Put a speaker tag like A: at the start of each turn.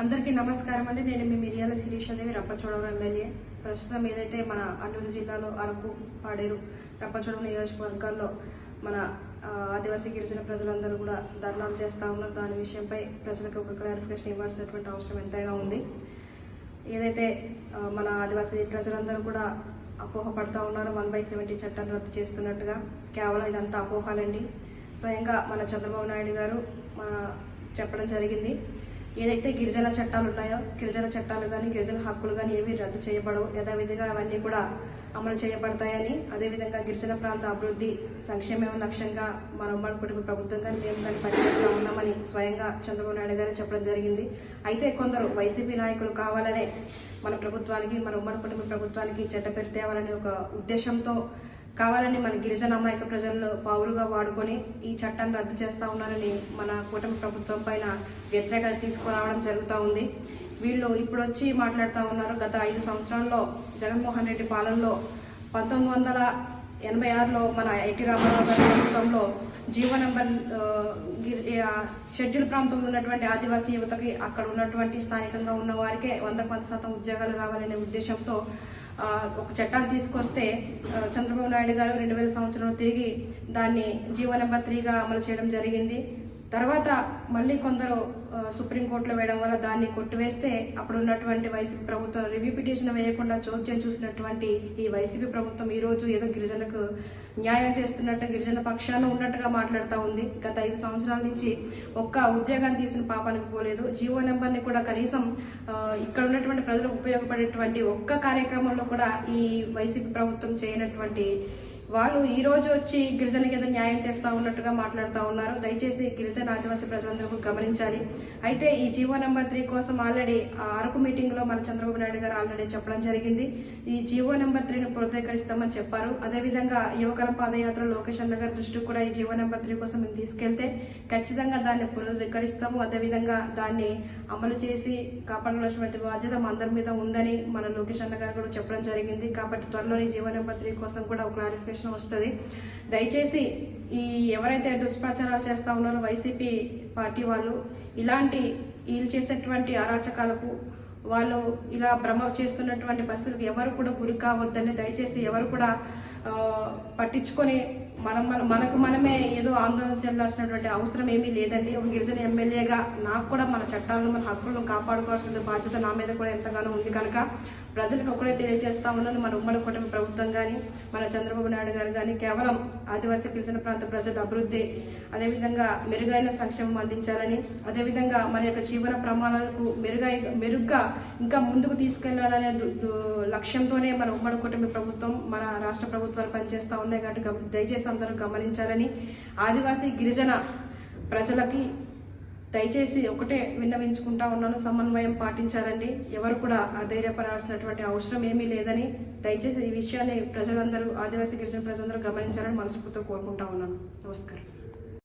A: అందరికీ నమస్కారం అండి. నేను మీ మిరియాల శిరీషాదేవి రప్పచోడవరం ఎమ్మెల్యే. ప్రస్తుతం ఏదైతే మన అల్లూరు జిల్లాలో అరకు పాడేరు రప్పచోడవరం నియోజకవర్గాల్లో మన ఆదివాసీ గిరిజన ప్రజలందరూ కూడా ధర్నాలు చేస్తూ ఉన్నారు. దాని విషయంపై ప్రజలకు ఒక క్లారిఫికేషన్ ఇవ్వాల్సినటువంటి అవసరం ఎంతైనా ఉంది. ఏదైతే మన ఆదివాసీ ప్రజలందరూ కూడా అపోహ పడతా ఉన్నారు వన్ బై సెవెంటీ చట్టాన్ని రద్దు చేస్తున్నట్టుగా. కేవలం ఇదంతా అపోహాలండి. స్వయంగా మన చంద్రబాబు నాయుడు గారు మన చెప్పడం జరిగింది. ఏదైతే గిరిజన చట్టాలు ఉన్నాయో గిరిజన చట్టాలు కానీ గిరిజన హక్కులు కానీ ఏవి రద్దు చేయబడవు. యథావిధిగా అవన్నీ కూడా అమలు చేయబడతాయని అదేవిధంగా గిరిజన ప్రాంత అభివృద్ధి సంక్షేమం లక్ష్యంగా మన ఉమ్మడి కుటుంబ ప్రభుత్వం కానీ మేము కానీ పనిచేస్తూ ఉన్నామని స్వయంగా చంద్రబాబు నాయుడు గారు చెప్పడం జరిగింది. అయితే కొందరు వైసీపీ నాయకులు కావాలనే మన ప్రభుత్వానికి మన ఉమ్మడి కుటుంబ ప్రభుత్వానికి చెడ్డ పేరు తేవాలనే ఒక ఉద్దేశంతో కావాలని మన గిరిజన అమాయక ప్రజలను పావులుగా వాడుకొని ఈ చట్టాన్ని రద్దు చేస్తూ ఉన్నారని మన కూటమి ప్రభుత్వం పైన వ్యతిరేకత తీసుకురావడం జరుగుతూ ఉంది. వీళ్ళు ఇప్పుడు వచ్చి మాట్లాడుతూ ఉన్నారు. గత ఐదు సంవత్సరాల్లో జగన్మోహన్ రెడ్డి పాలనలో పంతొమ్మిది వందల ఎనభై ఆరులో మన ఎన్టీ రామారావు గారి ప్రభుత్వంలో జీవో నెంబర్ షెడ్యూల్ ప్రాంతంలో ఉన్నటువంటి ఆదివాసీ యువతకి అక్కడ ఉన్నటువంటి స్థానికంగా ఉన్న వారికే వంద వంద శాతం ఉద్యోగాలు రావాలనే ఉద్దేశంతో ఒక చట్టాన్ని తీసుకొస్తే చంద్రబాబు నాయుడు గారు రెండు వేల సంవత్సరంలో తిరిగి దాన్ని జీవో నెంబర్ త్రీగా అమలు చేయడం జరిగింది. తర్వాత మళ్ళీ కొందరు సుప్రీంకోర్టులో వేయడం వల్ల దాన్ని కొట్టివేస్తే అప్పుడు ఉన్నటువంటి వైసీపీ ప్రభుత్వం రివ్యూ పిటిషన్ వేయకుండా చోద్యం చూసినటువంటి ఈ వైసీపీ ప్రభుత్వం ఈరోజు ఏదో గిరిజనకు న్యాయం చేస్తున్నట్టు గిరిజన పక్షాన ఉన్నట్టుగా మాట్లాడుతూ ఉంది. గత ఐదు సంవత్సరాల నుంచి ఒక్క ఉద్యోగాన్ని తీసిన పాపానికి పోలేదు. జీవో నెంబర్ని కూడా కనీసం ఇక్కడ ఉన్నటువంటి ప్రజలకు ఉపయోగపడేటువంటి ఒక్క కార్యక్రమంలో కూడా ఈ వైసీపీ ప్రభుత్వం చేయనటువంటి వాళ్ళు ఈ రోజు వచ్చి గిరిజనకి ఏదో న్యాయం చేస్తూ ఉన్నట్టుగా మాట్లాడుతూ ఉన్నారు. దయచేసి గిరిజన ఆదివాసీ ప్రజలందరూ గమనించాలి. అయితే ఈ జీవో నెంబర్ త్రీ కోసం ఆల్రెడీ ఆ అరకు మీటింగ్లో మన చంద్రబాబు నాయుడు గారు ఆల్రెడీ చెప్పడం జరిగింది. ఈ జీవో నెంబర్ త్రీని పునరుద్ధరిస్తామని చెప్పారు. అదేవిధంగా యువకర పాదయాత్ర లోకేష్ అన్న గారి దృష్టికి కూడా ఈ జీవో నెంబర్ త్రీ కోసం మేము తీసుకెళ్తే ఖచ్చితంగా దాన్ని పునరుద్ధరిస్తాము. అదేవిధంగా దాన్ని అమలు చేసి కాపాడవలసినటువంటి బాధ్యత మా అందరి మీద ఉందని మన లోకేష్ అన్న గారు కూడా చెప్పడం జరిగింది. కాబట్టి త్వరలోని జీవో నెంబర్ త్రీ కోసం కూడా ఒక క్లారిఫికేషన్ వస్తుంది. దయచేసి ఈ ఎవరైతే దుష్ప్రచారాలు చేస్తా ఉన్నారో వైసీపీ పార్టీ వాళ్ళు ఇలాంటి వీళ్ళు చేసేటువంటి అరాచకాలకు వాళ్ళు ఇలా భ్రమ చేస్తున్నటువంటి పరిస్థితులకు ఎవరు కూడా గురి కావద్దని దయచేసి ఎవరు కూడా పట్టించుకొని మనం మన మనకు మనమే ఏదో ఆందోళన చెందాల్సినటువంటి అవసరం ఏమీ లేదండి. ఒక గిరిజన ఎమ్మెల్యేగా నాకు కూడా మన చట్టాలను మన హక్కులను కాపాడుకోవాల్సిన బాధ్యత నా మీద కూడా ఎంతగానో ఉంది కనుక ప్రజలకు ఒకటే తెలియజేస్తా ఉన్నాను. మన ఉమ్మడి కుటుంబ ప్రభుత్వం కానీ మన చంద్రబాబు నాయుడు గారు కానీ కేవలం ఆదివాసీ గిరిజన ప్రాంత ప్రజల అభివృద్ధి అదేవిధంగా మెరుగైన సంక్షేమం అందించాలని అదేవిధంగా మన యొక్క జీవన ప్రమాణాలకు మెరుగై మెరుగ్గా ఇంకా ముందుకు తీసుకెళ్ళాలనే లక్ష్యంతోనే మన ఉమ్మడి కుటుంబ ప్రభుత్వం మన రాష్ట్ర ప్రభుత్వాలు పనిచేస్తూ ఉన్నాయి కాబట్టి గమ- దయచేసి అందరూ గమనించాలని ఆదివాసీ గిరిజన ప్రజలకి దయచేసి ఒకటే విన్నవించుకుంటా ఉన్నాను. సమన్వయం పాటించాలండి. ఎవరు కూడా అధైర్యపడాల్సినటువంటి అవసరం ఏమీ లేదని దయచేసి ఈ విషయాన్ని ప్రజలందరూ ఆదివాసీ గిరిజన ప్రజలందరూ గమనించాలని మనస్ఫూర్తిగా కోరుకుంటా ఉన్నాను. నమస్కారం.